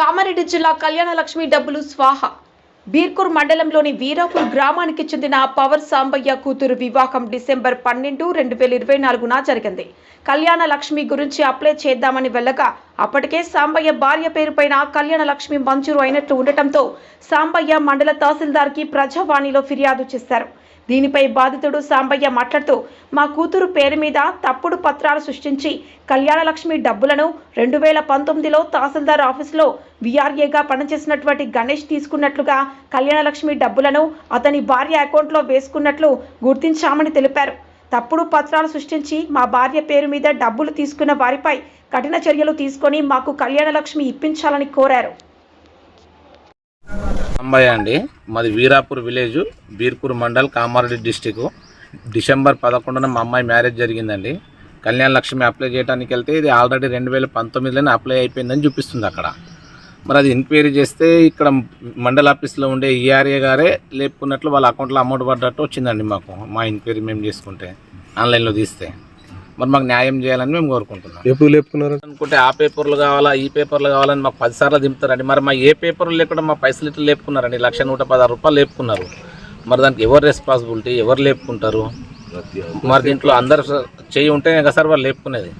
కామారెడ్డి జిల్లా కళ్యాణలక్ష్మి డబ్బులు స్వాహ. బీర్కూర్ మండలంలోని వీరాపూర్ గ్రామానికి చెందిన పవర్ సాంబయ్య కూతురు వివాహం డిసెంబర్ పన్నెండు రెండు వేల ఇరవై నాలుగున జరిగింది. కళ్యాణ లక్ష్మి గురించి అప్లై చేద్దామని వెళ్ళగా అప్పటికే సాంబయ్య భార్య పేరుపైన కళ్యాణ లక్ష్మి మంజూరు అయినట్లు ఉండటంతో సాంబయ్య మండల తహసీల్దార్కి ప్రజావాణిలో ఫిర్యాదు చేశారు. దీనిపై బాధితుడు సాంబయ్య మాట్లాడుతూ మా కూతురు పేరు మీద తప్పుడు పత్రాలు సృష్టించి కళ్యాణలక్ష్మి డబ్బులను రెండు వేల పంతొమ్మిదిలో తహసీల్దార్ ఆఫీసులో విఆర్ఏగా పనిచేసినటువంటి గణేష్ తీసుకున్నట్లుగా కళ్యాణలక్ష్మి డబ్బులను అతని భార్య అకౌంట్లో వేసుకున్నట్లు గుర్తించామని తెలిపారు. తప్పుడు పత్రాలు సృష్టించి మా భార్య పేరు మీద డబ్బులు తీసుకున్న వారిపై కఠిన చర్యలు తీసుకొని మాకు కళ్యాణలక్ష్మి ఇప్పించాలని కోరారు. అంబయ్య అండి. మాది Veerapur village Beerpur mandal Kamareddy district December పదకొండున మా అమ్మాయి మ్యారేజ్ జరిగిందండి. కళ్యాణ లక్ష్మి అప్లై చేయడానికి వెళ్తే ఇది ఆల్రెడీ రెండు వేల పంతొమ్మిదిలోనే అప్లై అయిపోయిందని చూపిస్తుంది అక్కడ. మరి అది ఎంక్వైరీ చేస్తే ఇక్కడ మండల ఆఫీస్లో ఉండే ఈఆర్ఏ గారే లేపుకున్నట్లు వాళ్ళ అకౌంట్లో అమౌంట్ పడ్డట్టు వచ్చిందండి మాకు. మా ఎంక్వైరీ మేము చేసుకుంటే ఆన్లైన్లో తీస్తే. మరి మాకు న్యాయం చేయాలని మేము కోరుకుంటున్నాం. ఎప్పుడు లేపుకున్నారు? అనుకుంటే ఆ పేపర్లు కావాలా ఈ పేపర్లు కావాలని మాకు పది సార్లు దింపుతారండి. మరి మా ఏ పేపర్లు లేకుండా మా పైసలు ఇట్లా లేపుకున్నారండి? లక్ష నూట పదహారు రూపాయలు లేపుకున్నారు. మరి దానికి ఎవరు రెస్పాన్సిబిలిటీ ఎవరు లేపుకుంటారు? మరి దీంట్లో అందరు చేయి ఉంటేనే కదా సార్ వాళ్ళు లేపుకునేది.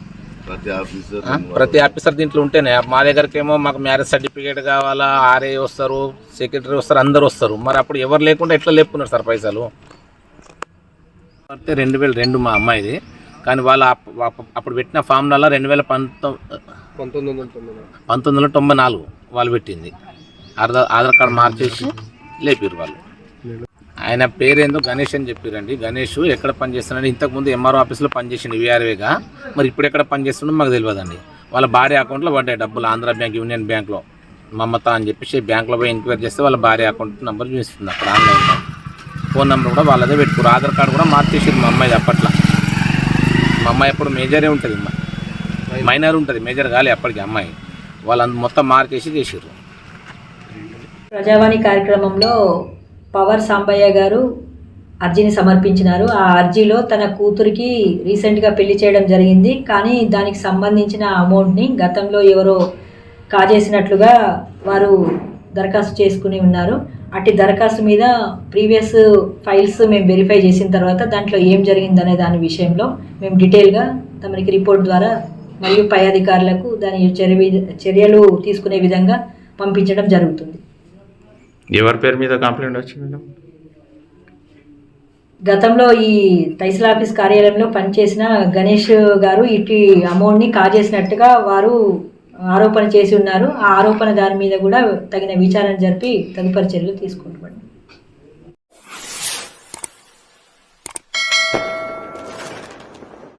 ప్రతి ఆఫీసర్ ఆ? ప్రతి ఆఫీసర్ దీంట్లో ఉంటేనే. మా దగ్గరికి ఏమో మాకు మ్యారేజ్ సర్టిఫికేట్ కావాలా ఆర్ఏ వస్తారు సెక్రటరీ వస్తారు అందరు వస్తారు. మరి అప్పుడు ఎవరు లేకుండా ఎట్లా లేపుకున్నారు సార్ పైసలు? అంటే రెండు వేల రెండు మా అమ్మాయిది. కానీ వాళ్ళు అప్పుడు పెట్టిన ఫామ్లలో రెండు వేల పంతొమ్మిది పంతొమ్మిది వందల తొంభై నాలుగు వాళ్ళు పెట్టింది. ఆధార్ ఆధార్ కార్డు మార్చేసి లేపారు వాళ్ళు. ఆయన పేరేందో గణేష్ అని చెప్పారండి. గణేష్ ఎక్కడ పనిచేస్తున్నాడు ఇంతకుముందు ఎంఆర్ఓ ఆఫీస్లో పనిచేసిండు వీఆర్వేగా మరి ఇప్పుడు ఎక్కడ పనిచేస్తుండో మాకు తెలియదండి. వాళ్ళ భార్య అకౌంట్లో పడ్డాయి డబ్బులు ఆంధ్ర బ్యాంక్ యూనియన్ బ్యాంక్లో మమత అని చెప్పేసి బ్యాంక్లో పోయి ఎంక్వైరీ చేస్తే వాళ్ళ భార్య అకౌంట్ నెంబర్ చూపిస్తుంది అక్కడ ఆన్లైన్లో ఫోన్ నెంబర్ కూడా వాళ్ళదే పెట్టుకోరు ఆధార్ కార్డు కూడా మార్చేసారు మా అమ్మాయి అప్పట్లో. మా అమ్మాయి అప్పుడు మేజరే ఉంటుంది మైనర్ ఉంటుంది మేజర్ కాలే అప్పటికి అమ్మాయి. వాళ్ళు మొత్తం మార్కేసి చేసారు ప్రజావాణి కార్యక్రమంలో పవర్ సాంబయ్య గారు అర్జీని సమర్పించినారు. ఆ అర్జీలో తన కూతురికి రీసెంట్గా పెళ్ళి చేయడం జరిగింది. కానీ దానికి సంబంధించిన అమౌంట్ని గతంలో ఎవరో కాజేసినట్లుగా వారు దరఖాస్తు చేసుకుని ఉన్నారు. అట్టి దరఖాస్తు మీద ప్రీవియస్ ఫైల్స్ మేము వెరిఫై చేసిన తర్వాత దాంట్లో ఏం జరిగిందనే దాని విషయంలో మేము డీటెయిల్గా తమరికి రిపోర్ట్ ద్వారా మరియు పై అధికారులకు దాని చర్య చర్యలు తీసుకునే విధంగా పంపించడం జరుగుతుంది. ఎవరి పేరు మీద కంప్లైంట్ వచ్చింది మేడం? గతంలో ఈ తహసీల్ ఆఫీస్ కార్యాలయంలో పనిచేసిన గణేష్ గారు ఇటు అమౌంట్ని కాజేసినట్టుగా వారు ఆరోపణ చేసి ఉన్నారు. ఆ ఆరోపణ దాని మీద కూడా తగిన విచారణ జరిపి తదుపరి చర్యలు తీసుకుంటున్నాం.